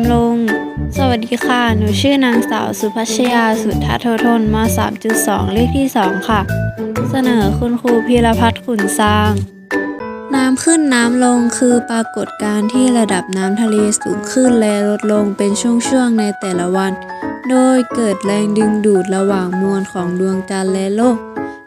ำลง สวัสดีค่ะ หนูชื่อนางสาวสุพัชยาสุทธโททนมา 3.2 เลขที่ 2 ค่ะ เสนอคุณครูพีรพัฒน์ขุนสร้าง น้ำขึ้นน้ำลงคือปรากฏการณ์ที่ระดับน้ำทะเลสูงขึ้นและลดลงเป็นช่วงๆในแต่ละวัน โดยเกิดแรงดึงดูดระหว่างมวลของดวงจันทร์และโลก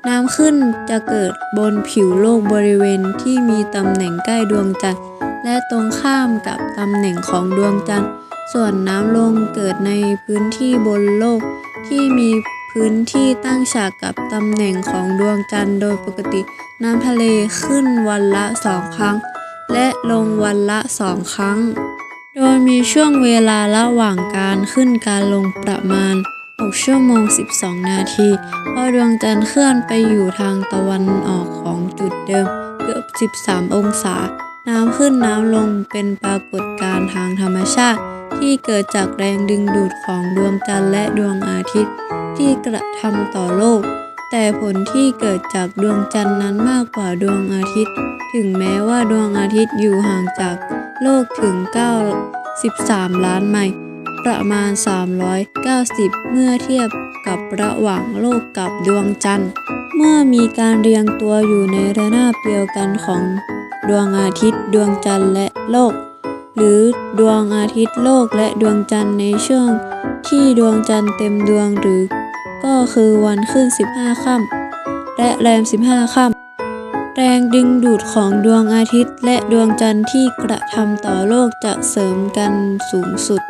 น้ำขึ้นจะเกิดบนผิวโลกบริเวณที่มีตำแหน่งใกล้ดวงจันทร์ และตรงข้ามกับตำแหน่งของดวงจันทร์ ส่วนน้ำลงเกิดในพื้นที่บนโลก ที่มีพื้นที่ตั้งฉากกับตำแหน่งของดวงจันทร์โดยปกติ น้ำทะเลขึ้นวันละสองครั้ง และลงวันละสองครั้ง โดยมีช่วงเวลาระหว่างการขึ้นการลงประมาณ 6 ชั่วโมง 12 นาที เพราะดวงจันทร์เคลื่อนไปอยู่ทางตะวันออกของจุดเดิมเกือบ 13 องศา น้ำขึ้นน้ำลงเป็นปรากฏการณ์ทางธรรมชาติ ที่เกิดจากแรงดึงดูดของดวงจันทร์และดวงอาทิตย์ ที่กระทำต่อโลก แต่ผลที่เกิดจากดวงจันทร์นั้นมากกว่าดวงอาทิตย์ ถึงแม้ว่าดวงอาทิตย์อยู่ห่างจากโลกถึง93ล้านไมล์ ประมาณ 390 เมื่อเทียบกับระหว่างโลกกับดวงจันทร์ เมื่อมีการเรียงตัวอยู่ในระนาบเดียวกันของดวงอาทิตย์ดวงจันทร์และโลก หรือดวงอาทิตย์โลกและดวงจันทร์ในช่วงที่ดวงจันทร์เต็มดวงหรือ ก็คือวันขึ้น 15 ค่ำและแรม 15 ค่ำแรงดึงดูดของดวงอาทิตย์และดวงจันทร์ที่กระทำต่อโลกจะเสริมกันสูงสุด